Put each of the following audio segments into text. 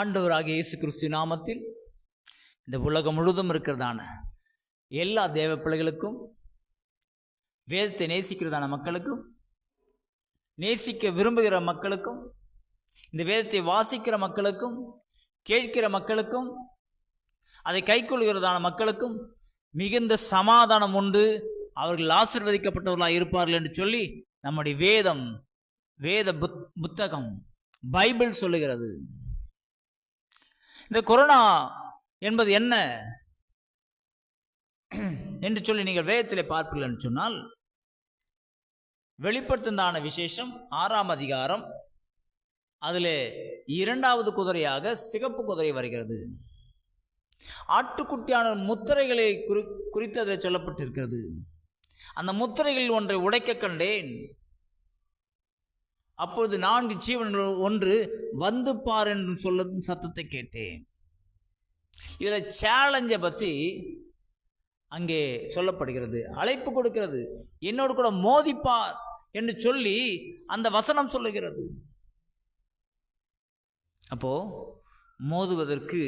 ஆண்டவராகிய இயேசு கிறிஸ்து நாமத்தில் இந்த உலகம் முழுதும் இருக்கிறதான எல்லா தேவ பிள்ளைகளுக்கும் வேதத்தை நேசிக்கிறதான மக்களுக்கும் நேசிக்க விரும்புகிற மக்களுக்கும் இந்த வேதத்தை வாசிக்கிற மக்களுக்கும் கேட்கிற மக்களுக்கும் அதை கைக்கொள்கிறதான மக்களுக்கும் மிகுந்த சமாதானம் உண்டு. அவர்கள் ஆசிர்வதிக்கப்பட்டவர்களாக இருப்பார்கள் என்று சொல்லி நம்முடைய வேதம் வேத புத் புத்தகம் பைபிள் சொல்லுகிறது. இந்த கொரோனா என்பது என்ன? என்று சொல்லி நீங்கள் வேதத்திலே பார்ப்பீர்கள் என்று சொன்னால் வெளிப்படுத்துந்தான விசேஷம் ஆறாம் அதிகாரம் அதில் இரண்டாவது குதிரையாக சிகப்பு குதிரை வருகிறது. ஆட்டுக்குட்டியான முத்திரைகளை குறி குறித்து அதில் சொல்லப்பட்டிருக்கிறது. அந்த முத்திரைகளில் ஒன்றை உடைக்க கண்டேன். அப்பொழுது நான்கு ஜீவன்கள் ஒன்று வந்து பார் என்று சொல்ல சத்தத்தை கேட்டேன். இதில் சேலஞ்சை பற்றி அங்கே சொல்லப்படுகிறது அழைப்பு கொடுக்கிறது. என்னோடு கூட மோதிப்பார் என்று சொல்லி அந்த வசனம் சொல்லுகிறது. அப்போ மோதுவதற்கு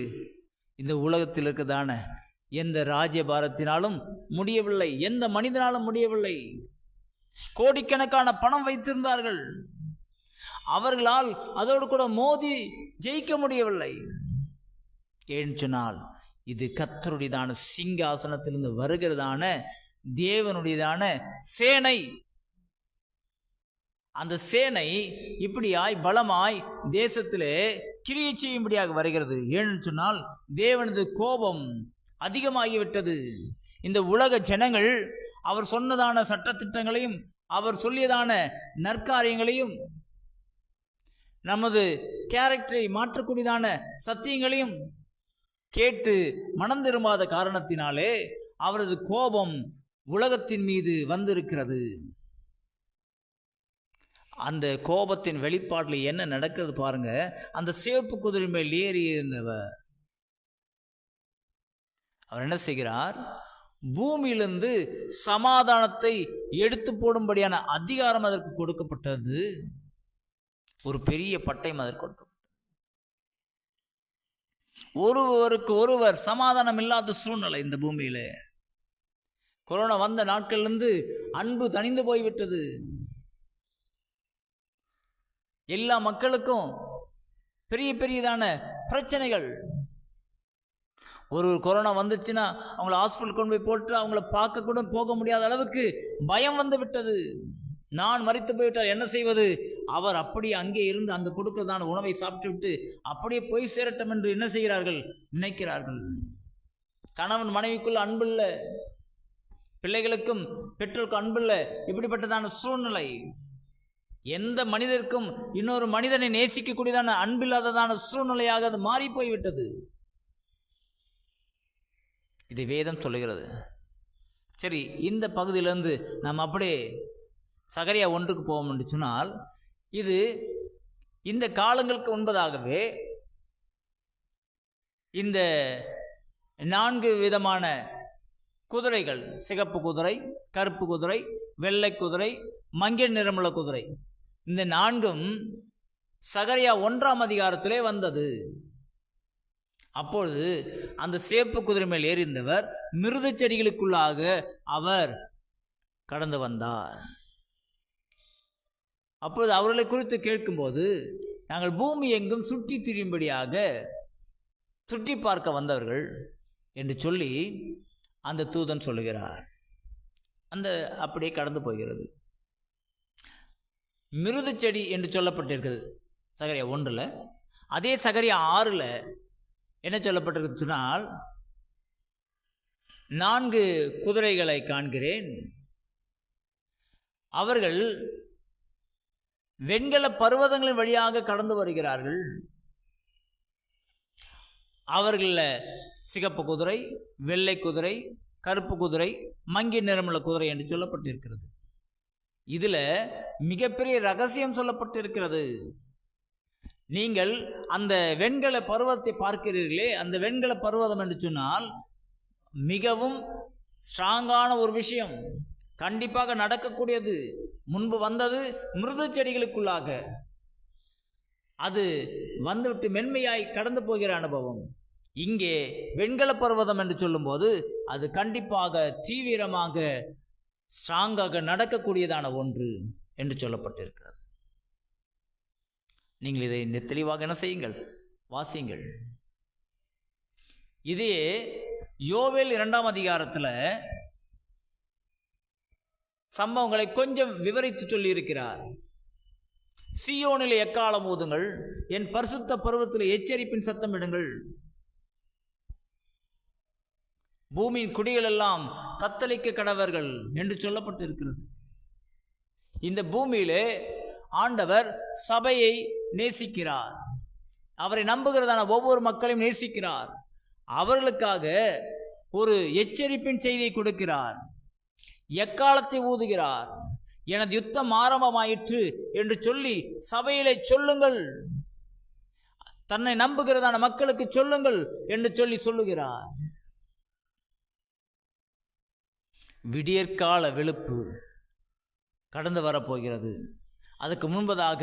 இந்த உலகத்தில் இருக்கதான? எந்த ராஜ்யபாரத்தினாலும் முடியவில்லை எந்த மனிதனாலும் முடியவில்லை. கோடிக்கணக்கான பணம் வைத்திருந்தார்கள். அவர்களால் அதோடு கூட மோதி ஜெயிக்க முடியவில்லை. ஏன்னு சொன்னால் இது கத்தருடையதான சிங்காசனத்திலிருந்து வருகிறதான தேவனுடையதான சேனை. அந்த சேனை இப்படியாய் பலமாய் தேசத்திலே கிரியை செய்யும்படியாக வருகிறது. ஏன்னு சொன்னால் தேவனது கோபம் அதிகமாகிவிட்டது. இந்த உலக ஜனங்கள் அவர் சொன்னதான சட்டத்திட்டங்களையும் அவர் சொல்லியதான நற்காரியங்களையும் நமது கேரக்டரை மாற்றக்கூடியதான சத்தியங்களையும் கேட்டு மனம் திரும்பாத காரணத்தினாலே அவரது கோபம் உலகத்தின் மீது வந்திருக்கிறது. அந்த கோபத்தின் வெளிப்பாட்டில் என்ன நடக்கிறது பாருங்க. அந்த சிவப்பு குதிரை மேல் ஏறி இருந்தவர். அவர் என்ன செய்கிறார்? பூமியிலிருந்து சமாதானத்தை எடுத்து போடும்படியான அதிகாரம் அதற்கு கொடுக்கப்பட்டது. ஒரு பெரிய பட்டயம் அதற்கு கொடுக்கப்பட்டது. ஒருவருக்கு ஒருவர் சமாதானம் இல்லாத சூழ்நிலை இந்த பூமியில. கொரோனா வந்த நாட்கள்லேருந்து அன்பு தணிந்து போய்விட்டது. எல்லா மக்களுக்கும் பெரிய பெரியதான பிரச்சனைகள். ஒரு கொரோனா வந்துச்சுன்னா அவங்கள ஹாஸ்பிட்டல் கொண்டு போய் போட்டு அவங்கள பார்க்க கூட போக முடியாத அளவுக்கு பயம் வந்து விட்டது. நான் மறித்து போய்விட்டால் என்ன செய்வது? அவர் அப்படி அங்கே இருந்து அங்கே கொடுக்கிறதான உணவை சாப்பிட்டு விட்டு அப்படியே போய் சேரட்டும் என்று என்ன செய்கிறார்கள்? நினைக்கிறார்கள். கணவன் மனைவிக்குள்ள அன்பில்ல பிள்ளைகளுக்கும் பெற்றோருக்கும் அன்பில்ல இப்படிப்பட்டதான சூழ்நிலை. எந்த மனிதருக்கும் இன்னொரு மனிதனை நேசிக்கக்கூடியதான அன்பில்லாததான சூழ்நிலையாக அது மாறி போய்விட்டது. இது வேதம் சொல்லுகிறது. சரி இந்த பகுதியிலேருந்து நாம் அப்படியே சகரியா ஒன்றுக்கு போவோம் என்று சொன்னால் இது இந்த காலங்களுக்கு முன்பதாகவே இந்த நான்கு விதமான குதிரைகள் சிகப்பு குதிரை கருப்பு குதிரை வெள்ளை குதிரை மஞ்சள் நிறமுள்ள குதிரை. இந்த நான்கும் சகரியா ஒன்றாம் அதிகாரத்திலே வந்தது. அப்பொழுது அந்த சேப்பு குதிரை மேல் ஏறிந்தவர் மிருத செடிகளுக்குள்ளாக அவர் கடந்து வந்தார். அப்பொழுது அவர்களை குறித்து கேட்கும்போது நாங்கள் பூமி எங்கும் சுற்றி திரியும்படியாக சுற்றி பார்க்க வந்தவர்கள் என்று சொல்லி அந்த தூதன் சொல்லுகிறார். அந்த அப்படியே கடந்து போகிறது. மிருது செடி என்று சொல்லப்பட்டிருக்கிறது சகரியா ஒன்றில். அதே சகரியா ஆறில் என்ன சொல்லப்பட்டிருக்கு சொன்னால் நான்கு குதிரைகளை காண்கிறேன். அவர்கள் வெண்கல பர்வதங்களின் வழியாக கடந்து வருகிறார்கள். அவர்களில் சிகப்பு குதிரை வெள்ளை குதிரை கருப்பு குதிரை மங்கி நிறமுள்ள குதிரை என்று சொல்லப்பட்டிருக்கிறது. இதில் மிகப்பெரிய ரகசியம் சொல்லப்பட்டிருக்கிறது. நீங்கள் அந்த வெண்கல பருவத்தை பார்க்கிறீர்களே அந்த வெண்கல பருவதம் என்று சொன்னால் மிகவும் ஸ்ட்ராங்கான ஒரு விஷயம். கண்டிப்பாக நடக்கக்கூடியது. முன்பு வந்தது மிருது செடிகளுக்குள்ளாக. அது வந்துவிட்டு மென்மையாய் கடந்து போகிற அனுபவம். இங்கே வெண்கல பர்வதம் என்று சொல்லும்போது அது கண்டிப்பாக தீவிரமாக ஸ்ட்ராங்காக நடக்கக்கூடியதான ஒன்று என்று சொல்லப்பட்டிருக்கிறது. நீங்கள் இதை இந்த தெளிவாக என்ன செய்யுங்கள்? வாசியுங்கள். இதே யோவேல் இரண்டாம் அதிகாரத்தில் சம்பவங்களை கொஞ்சம் விவரித்து சொல்லியிருக்கிறார். சியோனில் எக்காலம் ஊதுங்கள் என் பரிசுத்த பருவத்தில் எச்சரிப்பின் சத்தமிடுங்கள் பூமியின் குடிகள் எல்லாம் தத்தளிக்க கடவர்கள் என்று சொல்லப்பட்டிருக்கிறது. இந்த பூமியிலே ஆண்டவர் சபையை நேசிக்கிறார். அவரை நம்புகிறதான ஒவ்வொரு மக்களையும் நேசிக்கிறார். அவர்களுக்காக ஒரு எச்சரிப்பின் செய்தியை கொடுக்கிறார். எக்காலத்தை ஊதுகிறார்? எனது யுத்தம் ஆரம்பமாயிற்று என்று சொல்லி சபையிலே சொல்லுங்கள். தன்னை நம்புகிறதான மக்களுக்கு சொல்லுங்கள் என்று சொல்லி சொல்லுகிறார். விடியற்கால வெளுப்பு கடந்து வரப்போகிறது. அதுக்கு முன்பதாக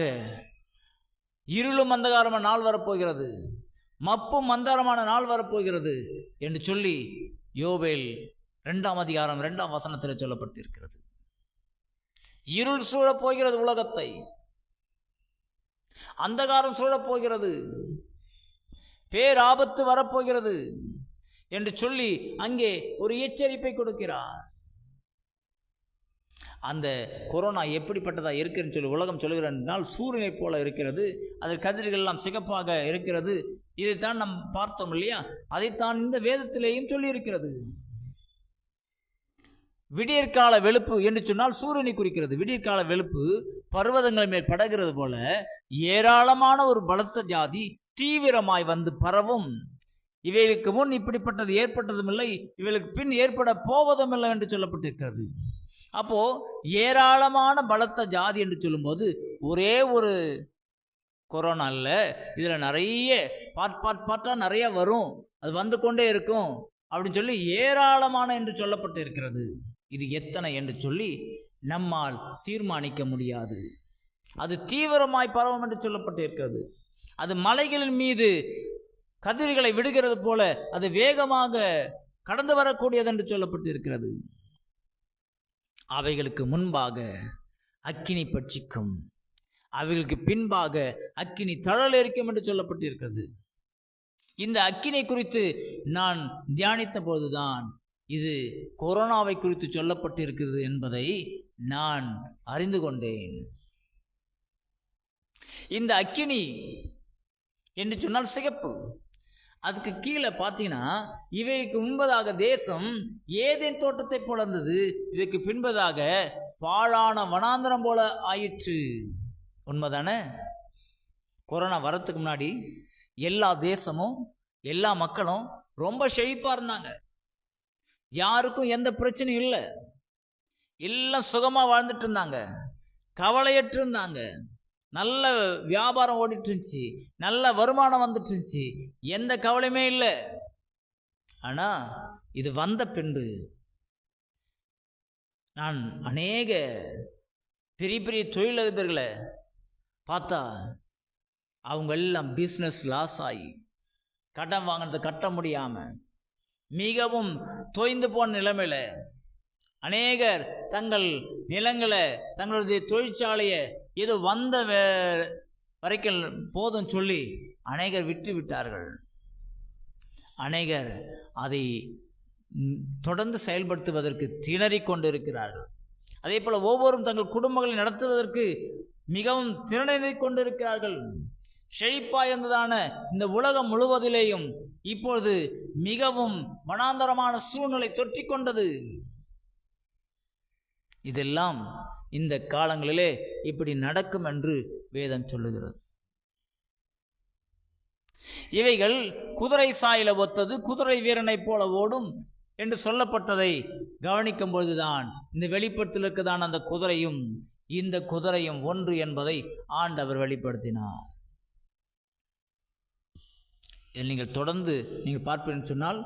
இருளும் அந்தகாரமான நாள் வரப்போகிறது. மப்பும் மந்தாரமான நாள் வரப்போகிறது என்று சொல்லி யோபேல் ரெண்டாம் அதிகாரம் ரெண்டாம் வசனத்தில் சொல்லப்பட்டிருக்கிறது. இருள் சூழப் போகிறது உலகத்தை. அந்தகாரம் சூழப் போகிறது பேராபத்து வரப்போகிறது என்று சொல்லி அங்கே ஒரு எச்சரிப்பை கொடுக்கிறார். அந்த கொரோனா எப்படிப்பட்டதாக இருக்குன்னு சொல்லி உலகம் சொல்லுகிறனால் சூரியனை போல இருக்கிறது. அதன் கதிர்கள் எல்லாம் சிகப்பாக இருக்கிறது. இதைத்தான் நாம் பார்த்தோம் இல்லையா? அதைத்தான் இந்த வேதத்திலேயும் சொல்லியிருக்கிறது. விடியற்கால வெளுப்பு என்று சொன்னால் சூரியனை குறிக்கிறது. விடியற்கால வெளுப்பு பர்வதங்கள் மேல் படகிறது போல ஏராளமான ஒரு பலத்த ஜாதி தீவிரமாய் வந்து பரவும். இவைகளுக்கு முன் இப்படிப்பட்டது ஏற்பட்டதும் இல்லை இவைகளுக்கு பின் ஏற்பட போவதும் இல்லை என்று சொல்லப்பட்டிருக்கிறது. அப்போ ஏராளமான பலத்த ஜாதி என்று சொல்லும்போது ஒரே ஒரு கொரோனா இல்லை இதில் நிறைய பார்ட் பார்ட் பார்ட்டாக நிறைய வரும். அது வந்து கொண்டே இருக்கும் அப்படின்னு சொல்லி ஏராளமான என்று சொல்லப்பட்டு இருக்கிறது இது எத்தனை என்று சொல்லி நம்மால் தீர்மானிக்க முடியாது. அது தீவிரமாய் பரவும் என்று சொல்லப்பட்டு இருக்கிறது அது மலைகளின் மீது கதிர்களை விடுகிறது போல அது வேகமாக கடந்து வரக்கூடியது என்று சொல்லப்பட்டு இருக்கிறது அவைகளுக்கு முன்பாக அக்கினி பட்சிக்கும். அவைகளுக்கு பின்பாக அக்கினி தழல் எரிக்கும் என்று சொல்லப்பட்டிருக்கிறது. இந்த அக்கினை குறித்து நான் தியானித்த போதுதான் இது கொரோனாவை குறித்து சொல்லப்பட்டிருக்கிறது என்பதை நான் அறிந்து கொண்டேன். இந்த அக்கினி என்று சொன்னால் சிகப்பு. அதுக்கு கீழே பார்த்தீங்கன்னா இவைக்கு முன்பதாக தேசம் ஏதேன் தோட்டத்தை போல இருந்தது இதற்கு பின்பதாக பாழான வனாந்தரம் போல ஆயிற்று. உண்மைதானே? கொரோனா வரத்துக்கு முன்னாடி எல்லா தேசமும் எல்லா மக்களும் ரொம்ப செழிப்பாக இருந்தாங்க. யாருக்கும் எந்த பிரச்சனையும் இல்லை. எல்லாம் சுகமாக வாழ்ந்துட்டு இருந்தாங்க. கவலையற்று இருந்தாங்க. நல்ல வியாபாரம் ஓடிட்டு இருந்துச்சு. நல்ல வருமானம் வந்துட்டு இருந்துச்சு. எந்த கவலையுமே இல்லை. ஆனால் இது வந்த பின்பு நான் அநேக பெரிய பெரிய தொழிலதிபர்களை பார்த்தா அவங்க எல்லாம் பிஸ்னஸ் லாஸ் ஆகி கடன் வாங்கினதை கட்ட முடியாமல் மிகவும் தோய்ந்து போன நிலைமையில் அநேகர் தங்கள் நிலங்களை தங்களுடைய தொழிற்சாலையை இது வந்த வே வரைக்கும் போதும் சொல்லி அநேகர் விட்டு விட்டார்கள். அநேகர் அதை தொடர்ந்து செயல்படுத்துவதற்கு திணறிக் கொண்டிருக்கிறார்கள். அதே போல் ஒவ்வொரும் தங்கள் குடும்பங்களை நடத்துவதற்கு மிகவும் திறனை கொண்டிருக்கிறார்கள். செழிப்பாய் இருந்ததான இந்த உலகம் முழுவதிலேயும் இப்பொழுது மிகவும் மனாந்தரமான சூழ்நிலை தொற்றிக் கொண்டது இதெல்லாம் இந்த காலங்களிலே இப்படி நடக்கும் என்று வேதம் சொல்லுகிறது. இவைகள் குதிரை சாயில ஒத்தது குதிரை வீரனைப் போல ஓடும் என்று சொல்லப்பட்டதை கவனிக்கும் பொழுதுதான் இந்த வெளிப்படுத்தலுக்கு தான் அந்த குதிரையும் இந்த குதிரையும் ஒன்று என்பதை ஆண்டவர் வெளிப்படுத்தினார். இதில் நீங்கள் தொடர்ந்து நீங்கள் பார்ப்பீங்கன்னு சொன்னால்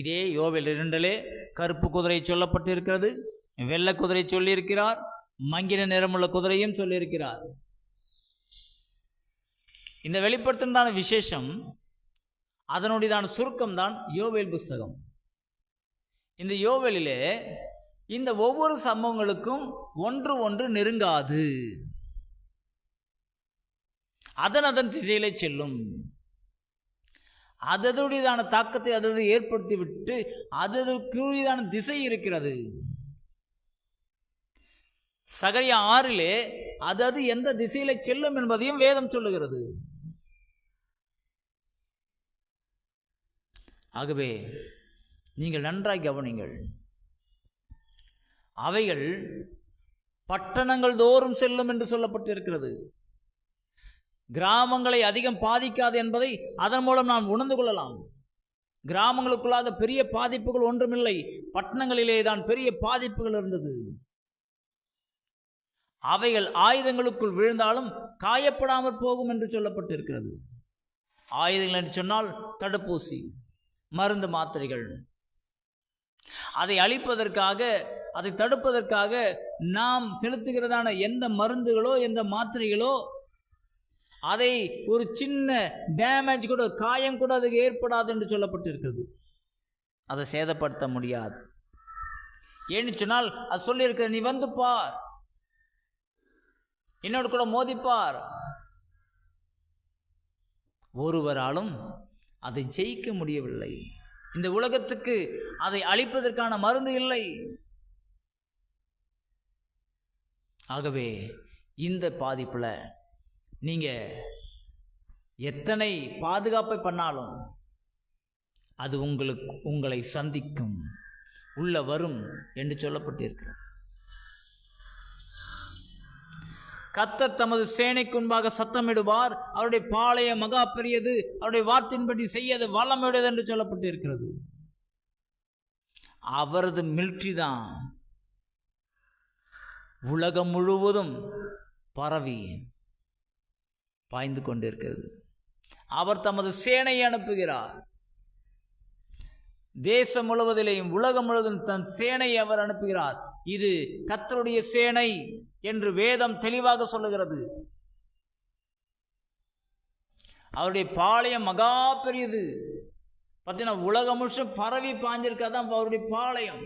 இதே யோவில் இரண்டிலே கருப்பு குதிரை சொல்லப்பட்டிருக்கிறது வெள்ளை குதிரை சொல்லியிருக்கிறார் மங்கின நிறமுள்ள குதிரையும் சொல்லியிருக்கிறார். இந்த வெளிப்படுத்தினதான விசேஷம் அதனுடையதான சுருக்கம் தான் யோவேல் புஸ்தகம். இந்த யோவேலிலே இந்த ஒவ்வொரு சம்பவங்களுக்கும் ஒன்று ஒன்று நெருங்காது. அதன் அதன் திசையிலே செல்லும். அததுடையதான தாக்கத்தை அதது ஏற்படுத்தி விட்டு அதற்குரியதான திசை இருக்கிறது. சகரிய ஆறிலே அதது எந்த திசையில செல்லும் என்பதையும் வேதம் சொல்லுகிறது. ஆகவே நீங்கள் நன்றாய் கவனிங்கள். அவைகள் பட்டணங்கள் தோறும் செல்லும் என்று சொல்லப்பட்டிருக்கிறது. கிராமங்களை அதிகம் பாதிக்காது என்பதை அதன் மூலம் நாம் உணர்ந்து கொள்ளலாம். கிராமங்களுக்குள்ளாக பெரிய பாதிப்புகள் ஒன்றுமில்லை. பட்டணங்களிலே தான் பெரிய பாதிப்புகள் இருந்தது. அவைகள் ஆயுதங்களுக்குள் விழுந்தாலும் காயப்படாமல் போகும் என்று சொல்லப்பட்டிருக்கிறது. ஆயுதங்கள் என்று சொன்னால் தடுப்பூசி மருந்து மாத்திரைகள். அதை அழிப்பதற்காக அதை தடுப்பதற்காக நாம் செலுத்துகிறதான எந்த மருந்துகளோ எந்த மாத்திரைகளோ அதை ஒரு சின்ன டேமேஜ் கூட காயம் கூட அதுக்கு ஏற்படாது என்று சொல்லப்பட்டிருக்கிறது. அதை சேதப்படுத்த முடியாது. ஏன்னு சொன்னால் அது சொல்லியிருக்கிற நீ வந்து பார். என்னோடு கூட மோதிப்பார். ஒருவராலும் அதை ஜெயிக்க முடியவில்லை. இந்த உலகத்துக்கு அதை அழிப்பதற்கான மருந்து இல்லை. ஆகவே இந்த பாதிப்பில் நீங்கள் எத்தனை பாதுகாப்பை பண்ணாலும் அது உங்களுக்கு உங்களை சந்திக்கும் உள்ள வரும் என்று சொல்லப்பட்டிருக்கிறது. கத்தர் தமது சேனைக்கு முன்பாக சத்தமிடுவார். அவருடைய பாளைய மகா பெரியது. அவருடைய வார்த்தையின்படி செய்யது வல்லமையுடையது என்று சொல்லப்பட்டிருக்கிறது. அவரது மில்ட்ரி தான் உலகம் முழுவதும் பரவி பாய்ந்து கொண்டிருக்கிறது. அவர் தமது சேனையை அனுப்புகிறார். தேசம் முழுவதிலேயும் உலகம் முழுவதும் தன் சேனையை அவர் அனுப்புகிறார். இது கத்தருடைய சேனை என்று வேதம் தெளிவாக சொல்லுகிறது. அவருடைய பாளையம் மகா பெரியது. பார்த்தீங்கன்னா உலகம் முழுசும் பரவி பாஞ்சிருக்காதான் அவருடைய பாளையம்.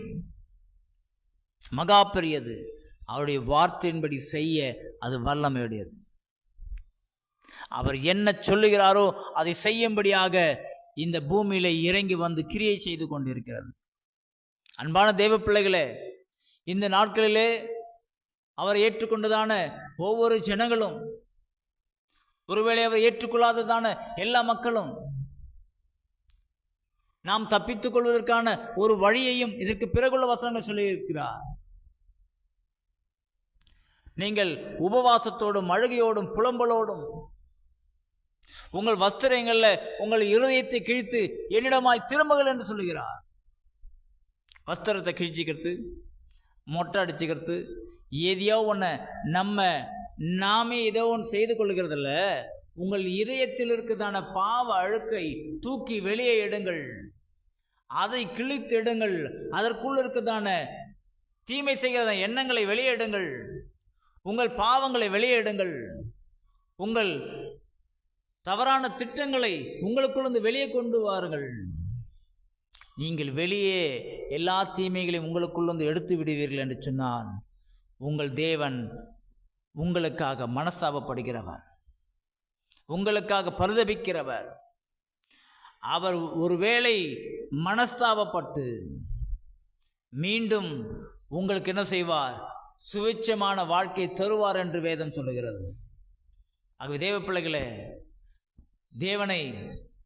மகா பெரியது. அவருடைய வார்த்தையின்படி செய்ய அது வல்லமையுடையது. அவர் என்ன சொல்லுகிறாரோ அதை செய்யும்படியாக இந்த பூமியில இறங்கி வந்து கிரியை செய்து கொண்டிருக்கிறது. அன்பான தெய்வ பிள்ளைகளே இந்த நாட்களிலே அவர் ஏற்றுக்கொண்டதான ஒவ்வொரு ஜனங்களும் ஒருவேளை அவர் ஏற்றுக்கொள்ளாததான எல்லா மக்களும் நாம் தப்பித்துக் கொள்வதற்கான ஒரு வழியையும் இதற்கு பிறகுள்ள வசனங்கள் சொல்லியிருக்கிறார். நீங்கள் உபவாசத்தோடும் அழுகையோடும் புலம்பலோடும் உங்கள் வஸ்திரங்களில் உங்கள் இருதயத்தை கிழித்து என்னிடமாய் திரும்புகள் என்று சொல்லுகிறார். வஸ்திரத்தை கிழிச்சிக்கிறது மொட்டை அடிச்சுக்கிறது எதையோ ஒன்று நம்ம நாமே ஏதோ ஒன்று செய்து கொள்கிறதில்ல. உங்கள் இதயத்தில் இருக்கிறதான பாவ அழுக்கை தூக்கி வெளியே எடுங்கள். அதை கிழித்து எடுங்கள். அதற்குள் இருக்கிறதான தீமை செய்கிறத எண்ணங்களை வெளியே எடுங்கள். உங்கள் பாவங்களை வெளியே எடுங்கள். உங்கள் தவறான திட்டங்களை உங்களுக்குள்ளேருந்து வெளியே கொண்டு வாருங்கள். நீங்கள் வெளியே எல்லா தீமைகளையும் உங்களுக்குள்ளேருந்து எடுத்து விடுவீர்கள் என்று சொன்னால் உங்கள் தேவன் உங்களுக்காக மனஸ்தாபப்படுகிறவர். உங்களுக்காக பரிதபிக்கிறவர். அவர் ஒருவேளை மனஸ்தாபப்பட்டு மீண்டும் உங்களுக்கு என்ன செய்வார்? சுவிச்சமான வாழ்க்கை தருவார் என்று வேதம் சொல்லுகிறது. ஆகவே தேவ பிள்ளைகளே தேவனை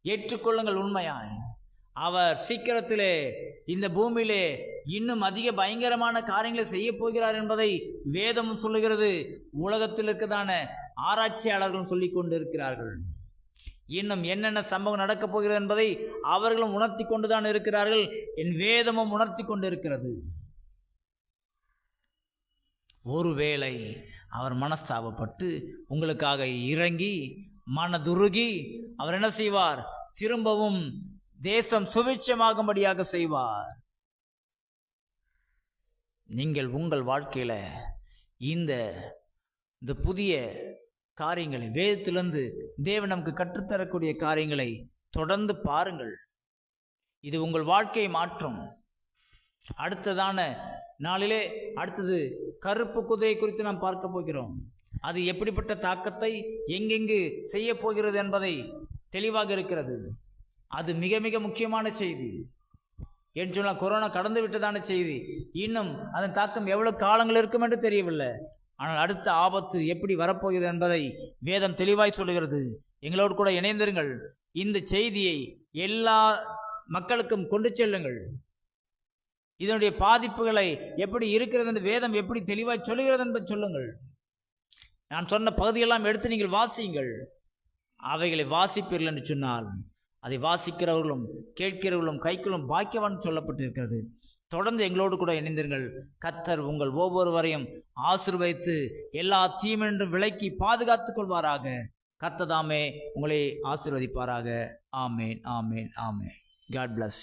ஏற்றுக்கொள்ளுங்கள் உண்மையாய். அவர் சீக்கிரத்திலே இந்த பூமியிலே இன்னும் அதிக பயங்கரமான காரியங்களை செய்ய போகிறார் என்பதை வேதமும் சொல்லுகிறது. உலகத்தில் இருக்கதான ஆராய்ச்சியாளர்களும் சொல்லி கொண்டிருக்கிறார்கள். இன்னும் என்னென்ன சம்பவம் நடக்கப் போகிறது என்பதை அவர்களும் உணர்த்தி கொண்டுதான் இருக்கிறார்கள். என் வேதமும் உணர்த்தி கொண்டிருக்கிறது. ஒருவேளை அவர் மனஸ்தாபப்பட்டு உங்களுக்காக இறங்கி மனதுருகி அவர் என்ன செய்வார்? திரும்பவும் தேசம் சுபிட்சமாகும்படியாக செய்வார். நீங்கள் உங்கள் வாழ்க்கையில் இந்த இந்த புதிய காரியங்களை வேதத்திலிருந்து தேவன் நமக்கு கற்றுத்தரக்கூடிய காரியங்களை தொடர்ந்து பாருங்கள். இது உங்கள் வாழ்க்கையை மாற்றும். அடுத்ததான நாளிலே அடுத்தது கருப்பு குதிரை குறித்து நாம் பார்க்க போகிறோம். அது எப்படிப்பட்ட தாக்கத்தை எங்கெங்கு செய்ய போகிறது என்பதை தெளிவாக இருக்கிறது. அது மிக மிக முக்கியமான செய்தி. என்று சொன்னால் கொரோனா கடந்து விட்டதான செய்தி. இன்னும் அதன் தாக்கம் எவ்வளவு காலங்கள் இருக்கும் என்று தெரியவில்லை. ஆனால் அடுத்த ஆபத்து எப்படி வரப்போகிறது என்பதை வேதம் தெளிவாய் சொல்லுகிறது. எங்களோடு கூட இணைந்திருங்கள். இந்த செய்தியை எல்லா மக்களுக்கும் கொண்டு செல்லுங்கள். இதனுடைய பாதிப்புகளை எப்படி இருக்கிறது என்று வேதம் எப்படி தெளிவாக சொல்லுகிறது என்பதை சொல்லுங்கள். நான் சொன்ன பகுதியெல்லாம் எடுத்து நீங்கள் வாசியுங்கள். அவைகளை வாசிப்பீர்கள் என்று சொன்னால் அதை வாசிக்கிறவர்களும் கேட்கிறவர்களும் கைக்குள்ளும் பாக்கியவான் சொல்லப்பட்டிருக்கிறது. தொடர்ந்து எங்களோடு கூட இணைந்தீர்கள் கத்தர் உங்கள் ஒவ்வொருவரையும் ஆசிர்வதித்து எல்லா தீமென்றும் விலக்கி பாதுகாத்துக் கொள்வாராக. கத்ததாமே உங்களை ஆசிர்வதிப்பாராக. ஆமேன் ஆமேன் ஆமேன். God plus